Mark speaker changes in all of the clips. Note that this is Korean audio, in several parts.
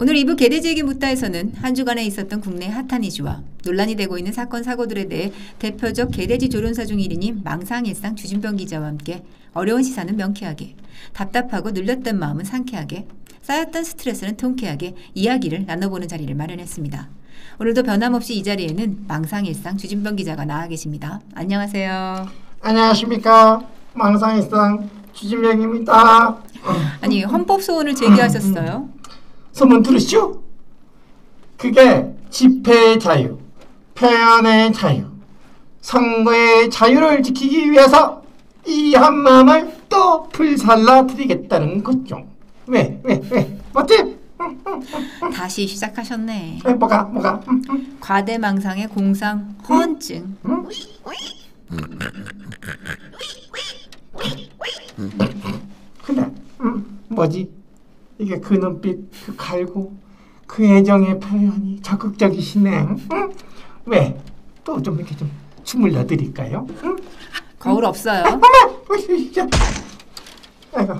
Speaker 1: 오늘 2부 개돼지에게 묻다에서는 한 주간에 있었던 국내 핫한 이슈와 논란이 되고 있는 사건 사고들에 대해 대표적 개돼지 조련사 중 1인인 망상일상 주진병 기자와 함께 어려운 시사는 명쾌하게 답답하고 눌렸던 마음은 상쾌하게 쌓였던 스트레스는 통쾌하게 이야기를 나눠보는 자리를 마련했습니다. 오늘도 변함없이 이 자리에는 망상일상 주진병 기자가 나와 계십니다. 안녕하세요.
Speaker 2: 안녕하십니까 망상일상 주진명입니다.
Speaker 1: 아니 헌법 소원을 제기하셨어요.
Speaker 2: 소문 들으시죠? 그게 집회의 자유, 표현의 자유, 선거의 자유를 지키기 위해서 이 한마음을 또 불살라 드리겠다는 거죠. 왜? 왜? 왜? 어때?
Speaker 1: 다시 시작하셨네.
Speaker 2: 에, 뭐가? 뭐가? 음, 음.
Speaker 1: 과대망상의 공상 허언증.
Speaker 2: 음, 뭐지? 이게 그 눈빛, 그 갈고, 그 애정의 표현이 적극적이시네. 응? 왜? 또 좀 이렇게 좀 주물러 드릴까요? 응?
Speaker 1: 거울 없어요.
Speaker 2: 어머! 진짜. 아이고.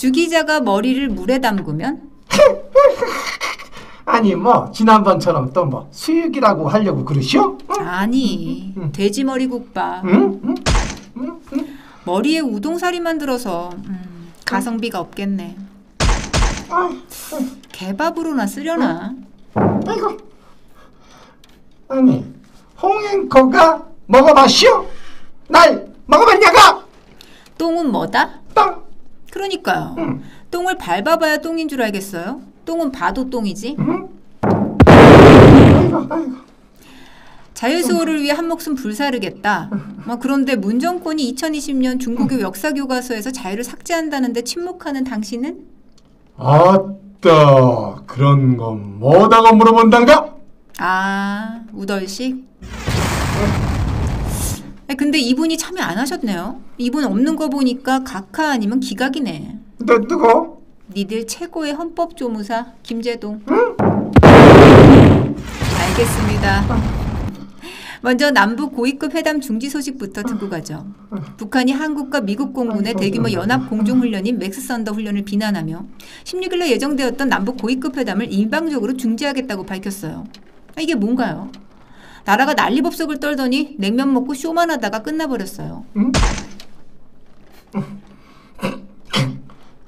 Speaker 1: 주 기자가 머리를 물에 담그면
Speaker 2: 아니 뭐 지난번처럼 또 뭐 수육이라고 하려고 그러시오? 응?
Speaker 1: 아니 돼지 머리 국밥
Speaker 2: 응? 응? 응? 응?
Speaker 1: 머리에 우동사리만 들어서 음, 가성비가 없겠네. 개밥으로나 쓰려나?
Speaker 2: 아이고. 아니 홍앵커가 먹어봤시오? 날 먹어봤냐가?
Speaker 1: 똥은 뭐다?
Speaker 2: 땅.
Speaker 1: 그러니까요.
Speaker 2: 응.
Speaker 1: 똥을 밟아봐야 똥인 줄 알겠어요? 똥은 봐도 똥이지.
Speaker 2: 응? 아이고 아이고.
Speaker 1: 자유수호를 위해 한 목숨 불사르겠다. 뭐 그런데 문 정권이 2020년 중국의 역사 교과서에서 자유를 삭제한다는데 침묵하는 당신은
Speaker 2: 아따 그런 건 뭐다고 물어본단가?
Speaker 1: 아 우덜식. 근데 이분이 참여 안 하셨네요. 이분 없는 거 보니까 각하 아니면 기각이네.
Speaker 2: 너 누구?
Speaker 1: 니들 최고의 헌법 조무사 김재동. 알겠습니다. 먼저 남북 고위급 회담 중지 소식부터 듣고 가죠. 북한이 한국과 미국 공군의 대규모 연합 공중 훈련인 맥스 선더 훈련을 비난하며 16일로 예정되었던 남북 고위급 회담을 일방적으로 중지하겠다고 밝혔어요. 아, 이게 뭔가요? 나라가 난리법석을 떨더니 냉면 먹고 쇼만 하다가 끝나버렸어요.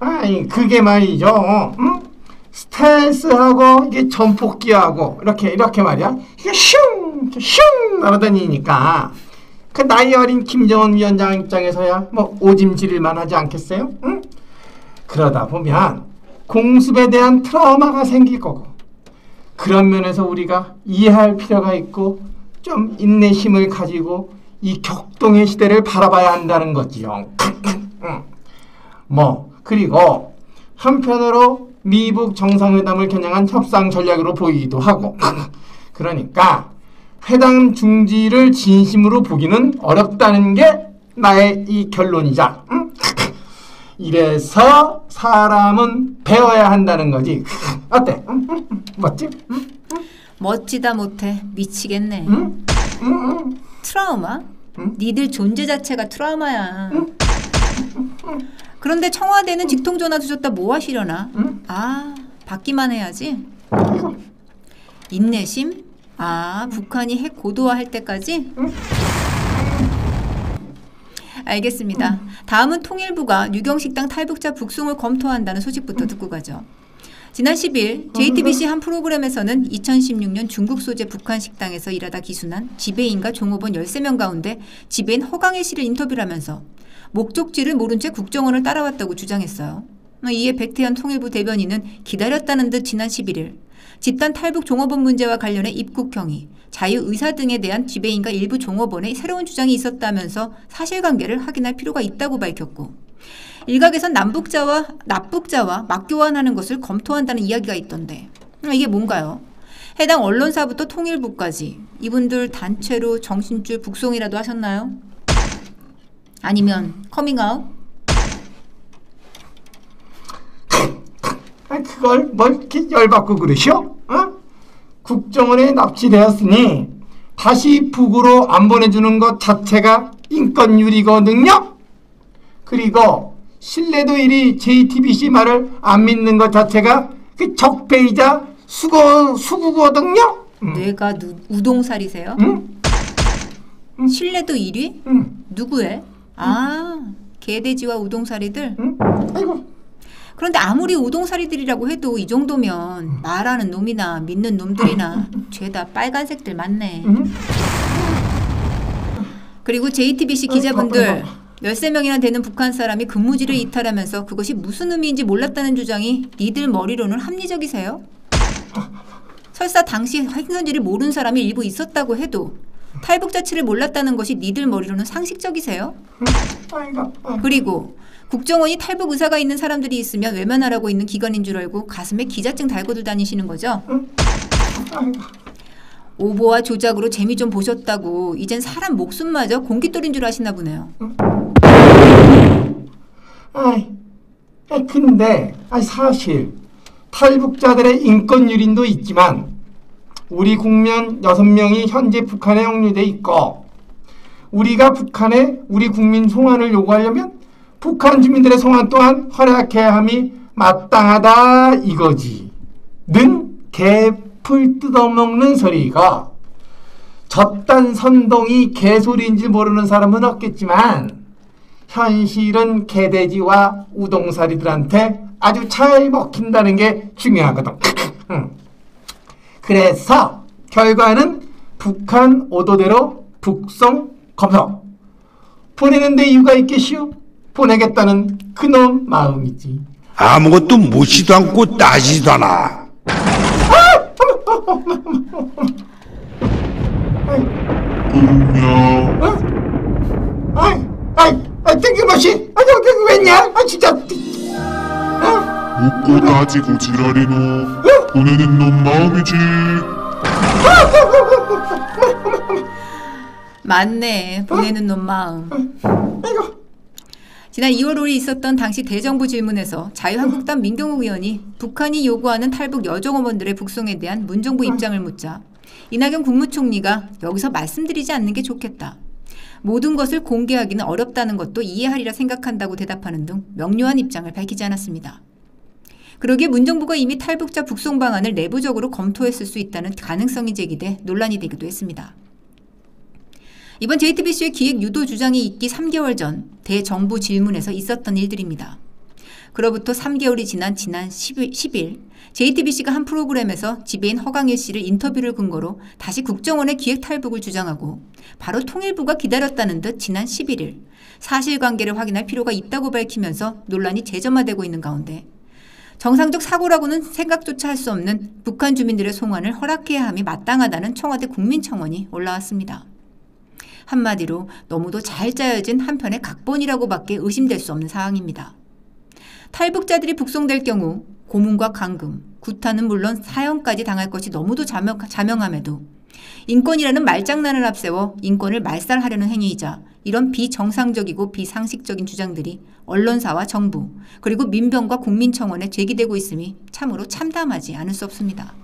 Speaker 2: 아니 그게 말이죠. 응? 스텔스하고 이게 전폭기하고 이렇게 이렇게 말이야. 슝슝 날아다니니까 그 나이 어린 김정은 위원장 입장에서야 뭐 오짐지릴만 하지 않겠어요? 응? 그러다 보면 공습에 대한 트라우마가 생길 거고 그런 면에서 우리가 이해할 필요가 있고 좀 인내심을 가지고 이 격동의 시대를 바라봐야 한다는 거지요. 응. 뭐 그리고 한편으로 미북 정상회담을 겨냥한 협상 전략으로 보이기도 하고 그러니까 회담 중지를 진심으로 보기는 어렵다는 게 나의 이 결론이자 응? 이래서 사람은 배워야 한다는 거지 어때? 응? 응? 멋지? 응?
Speaker 1: 멋지다 못해 미치겠네. 트라우마?
Speaker 2: 응?
Speaker 1: 니들 존재 자체가 트라우마야. 그런데 청와대는 직통 전화 주셨다 뭐 하시려나?
Speaker 2: 응?
Speaker 1: 아, 받기만 해야지. 인내심? 아, 북한이 핵 고도화할 때까지? 알겠습니다. 다음은 통일부가 유경식당 탈북자 북송을 검토한다는 소식부터 듣고 가죠. 지난 10일 JTBC 한 프로그램에서는 2016년 중국 소재 북한 식당에서 일하다 기순한 지배인과 종업원 13명 가운데 지배인 허강일 씨를 인터뷰를 하면서 목적지를 모른 채 국정원을 따라왔다고 주장했어요. 이에 백태현 통일부 대변인은 기다렸다는 듯 지난 11일 집단 탈북 종업원 문제와 관련해 입국형이 자유의사 등에 대한 지배인과 일부 종업원의 새로운 주장이 있었다면서 사실관계를 확인할 필요가 있다고 밝혔고 일각에선 남북자와 납북자와 맞교환하는 것을 검토한다는 이야기가 있던데 이게 뭔가요? 해당 언론사부터 통일부까지 이분들 단체로 정신줄 북송이라도 하셨나요? 아니면 커밍아웃?
Speaker 2: 아, 그걸 뭘 이렇게 열받고 그러시오? 어? 국정원에 납치되었으니 다시 북으로 안 보내주는 것 자체가 인권유리거든요. 그리고 신뢰도 1위 JTBC 말을 안 믿는 것 자체가 그 적폐이자 수고 수구거든요. 음.
Speaker 1: 뇌가 누, 우동살이세요?
Speaker 2: 응?
Speaker 1: 신뢰도 1위?
Speaker 2: 응?
Speaker 1: 누구의? 아, 개돼지와 우동살이들?
Speaker 2: 응? 아이고.
Speaker 1: 그런데 아무리 우동살이들이라고 해도 이 정도면 말하는 놈이나 믿는 놈들이나 죄다 빨간색들 많네.
Speaker 2: 응?
Speaker 1: 그리고 JTBC 기자분들 13명이나 되는 북한 사람이 근무지를 이탈하면서 그것이 무슨 의미인지 몰랐다는 주장이 니들 머리로는 합리적이세요? 설사 당시 행선지를 모르는 사람이 일부 있었다고 해도 탈북 자체를 몰랐다는 것이 니들 머리로는 상식적이세요? 그리고 국정원이 탈북 의사가 있는 사람들이 있으면 외면하라고 있는 기관인 줄 알고 가슴에 기자증 달고들 다니시는 거죠? 오보와 조작으로 재미 좀 보셨다고 이젠 사람 목숨마저 공깃돌인 줄 아시나 보네요.
Speaker 2: 아이, 근데 사실 탈북자들의 인권 유린도 있지만 우리 국민 6명이 현재 북한에 억류돼 있고 우리가 북한에 우리 국민 송환을 요구하려면 북한 주민들의 송환 또한 허락해야 함이 마땅하다 이거지. 는 개풀 뜯어먹는 소리가 저딴 선동이 개소리인지 모르는 사람은 없겠지만 현실은 개돼지와 우동사리들한테 아주 잘 먹힌다는 게 중요하거든. 응. 그래서 결과는 북한 오도대로 북송 검성 보내는데 이유가 있겠시오? 보내겠다는 그놈 마음이지.
Speaker 3: 아무것도 묻지도 않고 따지도 않아.
Speaker 2: 어? 아이, 아이, 아이, 땡큐머신, 아, 저기 왜냐? 아, 진짜. 어?
Speaker 4: 묻고 따지고 지랄이노 보내는 놈 마음이지
Speaker 1: 맞네. 보내는 놈 마음.
Speaker 2: 아이고,
Speaker 1: 지난 2월 5일 있었던 당시 대정부 질문에서 자유한국당 민경욱 의원이 북한이 요구하는 탈북 여종업원들의 북송에 대한 문정부 입장을 묻자 이낙연 국무총리가 여기서 말씀드리지 않는 게 좋겠다. 모든 것을 공개하기는 어렵다는 것도 이해하리라 생각한다고 대답하는 등 명료한 입장을 밝히지 않았습니다. 그러기에 문정부가 이미 탈북자 북송 방안을 내부적으로 검토했을 수 있다는 가능성이 제기돼 논란이 되기도 했습니다. 이번 JTBC의 기획 유도 주장이 있기 3개월 전 대정부 질문에서 있었던 일들입니다. 그로부터 3개월이 지난 지난 10일, 10일 JTBC가 한 프로그램에서 지배인 허강일 씨를 인터뷰를 근거로 다시 국정원의 기획 탈북을 주장하고 바로 통일부가 기다렸다는 듯 지난 11일 사실관계를 확인할 필요가 있다고 밝히면서 논란이 재점화되고 있는 가운데 정상적 사고라고는 생각조차 할 수 없는 북한 주민들의 송환을 허락해야 함이 마땅하다는 청와대 국민청원이 올라왔습니다. 한마디로 너무도 잘 짜여진 한편의 각본이라고밖에 의심될 수 없는 상황입니다. 탈북자들이 북송될 경우 고문과 감금, 구타는 물론 사형까지 당할 것이 너무도 자명, 자명함에도 인권이라는 말장난을 앞세워 인권을 말살하려는 행위이자 이런 비정상적이고 비상식적인 주장들이 언론사와 정부 그리고 민병과 국민청원에 제기되고 있음이 참으로 참담하지 않을 수 없습니다.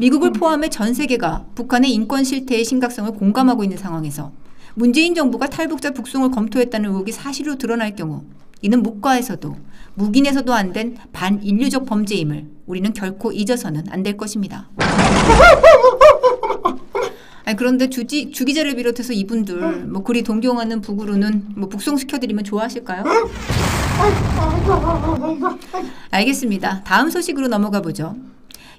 Speaker 1: 미국을 포함해 전 세계가 북한의 인권 실태의 심각성을 공감하고 있는 상황에서 문재인 정부가 탈북자 북송을 검토했다는 의혹이 사실로 드러날 경우 이는 묵과에서도 묵인에서도 안 된 반인류적 범죄임을 우리는 결코 잊어서는 안 될 것입니다. 아니 그런데 주지, 주 기자를 비롯해서 이분들 뭐 그리 동경하는 북으로는 뭐 북송시켜드리면 좋아하실까요? 알겠습니다. 다음 소식으로 넘어가 보죠.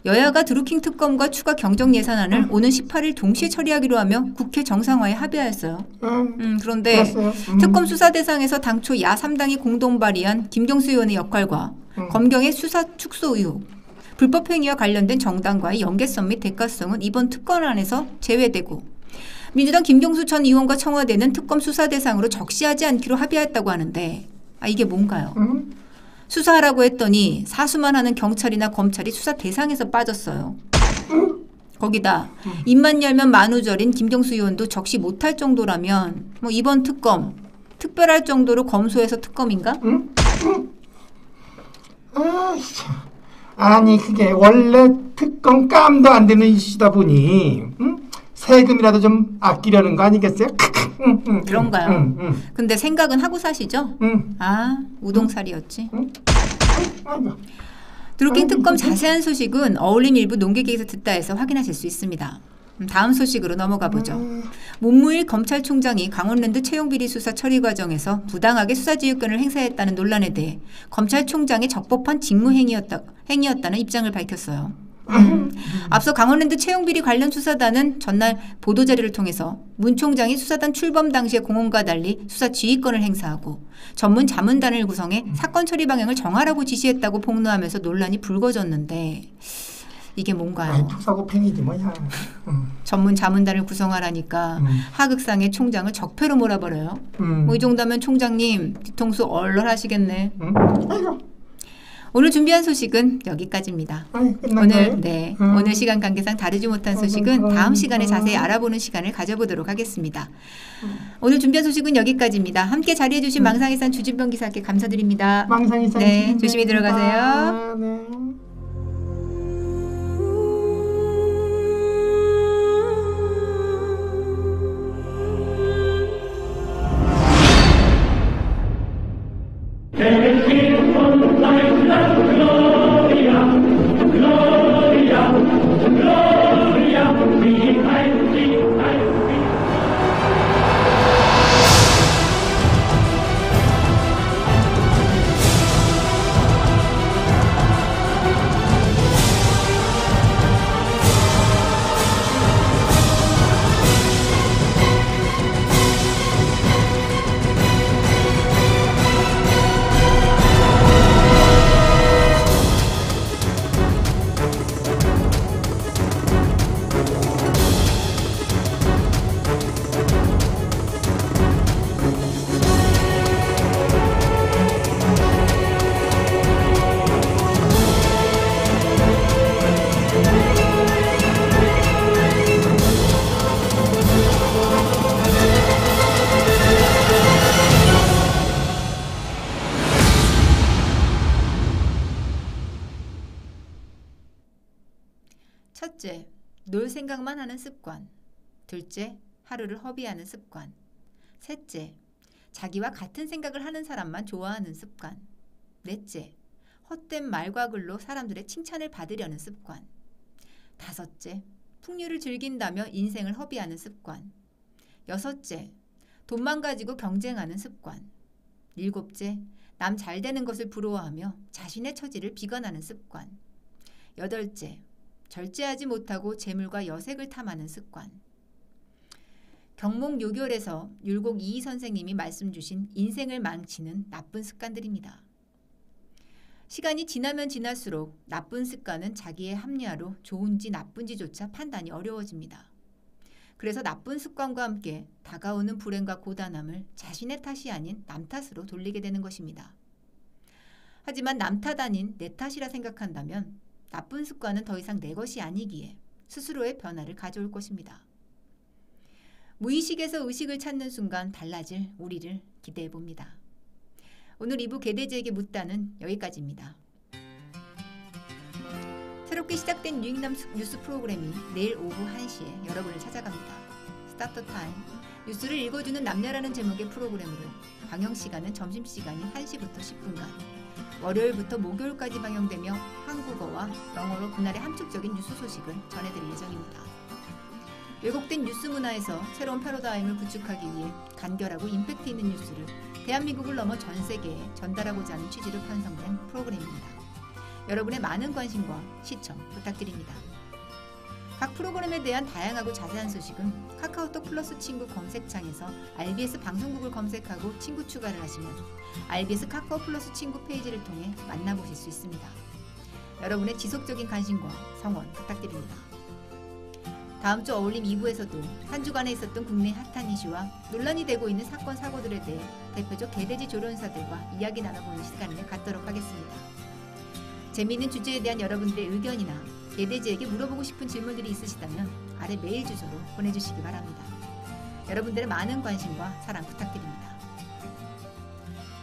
Speaker 1: 여야가 드루킹 특검과 추가 경정 예산안을 오는 18일 동시에 처리하기로 하며 국회 정상화에 합의하였어요.
Speaker 2: 음,
Speaker 1: 음, 그런데.
Speaker 2: 음.
Speaker 1: 특검 수사 대상에서 당초 야 3당이 공동 발의한 김경수 의원의 역할과
Speaker 2: 음.
Speaker 1: 검경의 수사 축소 의혹, 불법 행위와 관련된 정당과의 연계성 및 대가성은 이번 특검안에서 제외되고 민주당 김경수 전 의원과 청와대는 특검 수사 대상으로 적시하지 않기로 합의했다고 하는데 아 이게 뭔가요?
Speaker 2: 음.
Speaker 1: 수사하라고 했더니 사수만 하는 경찰이나 검찰이 수사 대상에서 빠졌어요. 거기다 입만 열면 만우절인 김경수 의원도 적시 못할 정도라면 뭐 이번 특검 특별할 정도로 검소해서 특검인가?
Speaker 2: 아, 참. 아니 그게 원래 특검 깜도 안 되는 이슈다 보니 응? 세금이라도 좀 아끼려는 거 아니겠어요?
Speaker 1: 그런가요?
Speaker 2: 응, 응,
Speaker 1: 근데 생각은 하고 사시죠?
Speaker 2: 응.
Speaker 1: 아, 우동살이었지. 드루킹 특검 자세한 소식은 어울림 일부 농객에서 듣다 해서 확인하실 수 있습니다. 음, 다음 소식으로 넘어가 보죠. 문무일 검찰총장이 강원랜드 채용비리 수사 처리 과정에서 부당하게 수사지휘권을 행사했다는 논란에 대해 검찰총장의 적법한 직무행위였다, 행위였다는 입장을 밝혔어요. 음, 앞서 강원랜드 채용비리 관련 수사단은 전날 보도자료를 통해서 문 총장이 수사단 출범 당시의 공언과 달리 수사 지휘권을 행사하고 전문 자문단을 구성해 사건 처리 방향을 정하라고 지시했다고 폭로하면서 논란이 불거졌는데 이게 뭔가요?
Speaker 2: 토사고 팽이지 뭐야. 응.
Speaker 1: 전문 자문단을 구성하라니까
Speaker 2: 음.
Speaker 1: 하극상의 총장을 적폐로 몰아버려요.
Speaker 2: 음.
Speaker 1: 뭐이 정도면 총장님 뒤통수 얼얼하시겠네.
Speaker 2: 응? 아이고.
Speaker 1: 오늘 준비한 소식은 여기까지입니다.
Speaker 2: 끝났나요?
Speaker 1: 오늘 네
Speaker 2: 음.
Speaker 1: 오늘 시간 관계상 다루지 못한 소식은 다음 시간에 자세히 알아보는 시간을 가져보도록 하겠습니다. 오늘 준비한 소식은 여기까지입니다. 함께 자리해주신 망상의산 주진병 기사께 감사드립니다.
Speaker 2: 망상이 아,
Speaker 1: 네, 조심히 들어가세요.
Speaker 2: 네.
Speaker 1: 놀 생각만 하는 습관. 둘째, 하루를 허비하는 습관. 셋째, 자기와 같은 생각을 하는 사람만 좋아하는 습관. 넷째, 헛된 말과 글로 사람들의 칭찬을 받으려는 습관. 다섯째, 풍류를 즐긴다며 인생을 허비하는 습관. 여섯째, 돈만 가지고 경쟁하는 습관. 일곱째, 남 잘 되는 것을 부러워하며 자신의 처지를 비관하는 습관. 여덟째, 절제하지 못하고 재물과 여색을 탐하는 습관. 경목 요결에서 율곡 이희 선생님이 말씀 주신 인생을 망치는 나쁜 습관들입니다. 시간이 지나면 지날수록 나쁜 습관은 자기의 합리화로 좋은지 나쁜지조차 판단이 어려워집니다. 그래서 나쁜 습관과 함께 다가오는 불행과 고단함을 자신의 탓이 아닌 남 탓으로 돌리게 되는 것입니다. 하지만 남 탓 아닌 내 탓이라 생각한다면 나쁜 습관은 더 이상 내 것이 아니기에 스스로의 변화를 가져올 것입니다. 무의식에서 의식을 찾는 순간 달라질 우리를 기대해 봅니다. 오늘 2부 개돼지에게 묻다는 여기까지입니다. 새롭게 시작된 유익남 뉴스 프로그램이 내일 오후 1시에 여러분을 찾아갑니다. 스타터 타임 뉴스를 읽어주는 남녀라는 제목의 프로그램으로 방영 시간은 점심시간인 1시부터 10분간 월요일부터 목요일까지 방영되며 한국어와 영어로 그날의 함축적인 뉴스 소식을 전해드릴 예정입니다. 왜곡된 뉴스 문화에서 새로운 패러다임을 구축하기 위해 간결하고 임팩트 있는 뉴스를 대한민국을 넘어 전 세계에 전달하고자 하는 취지로 편성된 프로그램입니다. 여러분의 많은 관심과 시청 부탁드립니다. 각 프로그램에 대한 다양하고 자세한 소식은 카카오톡 플러스 친구 검색창에서 RBS 방송국을 검색하고 친구 추가를 하시면 RBS 카카오 플러스 친구 페이지를 통해 만나보실 수 있습니다. 여러분의 지속적인 관심과 성원 부탁드립니다. 다음 주 어울림 2부에서도 한 주간에 있었던 국내 핫한 이슈와 논란이 되고 있는 사건 사고들에 대해 대표적 개돼지 조련사들과 이야기 나눠보는 시간을 갖도록 하겠습니다. 재미있는 주제에 대한 여러분들의 의견이나 개돼지에게 물어보고 싶은 질문들이 있으시다면 아래 메일 주소로 보내주시기 바랍니다. 여러분들의 많은 관심과 사랑 부탁드립니다.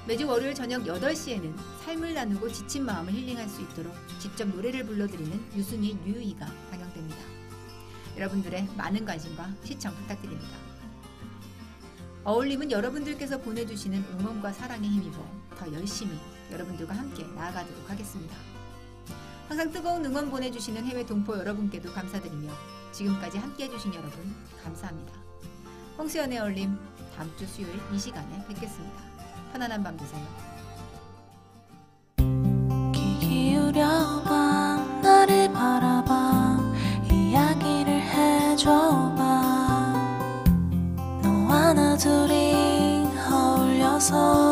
Speaker 1: 매주 월요일 저녁 8시에는 삶을 나누고 지친 마음을 힐링할 수 있도록 직접 노래를 불러드리는 유순이 류이가 방영됩니다. 여러분들의 많은 관심과 시청 부탁드립니다. 어울림은 여러분들께서 보내주시는 응원과 사랑에 힘입어 더 열심히 여러분들과 함께 나아가도록 하겠습니다. 항상 뜨거운 응원 보내주시는 해외 동포 여러분께도 감사드리며 지금까지 함께 해 주신 여러분 감사합니다. 홍수연의 어울림 다음 주 수요일 이 시간에 뵙겠습니다. 편안한 밤 되세요.
Speaker 5: 귀 기울여봐 나를 바라봐 이야기를 해줘봐 너와 나 둘이 어울려서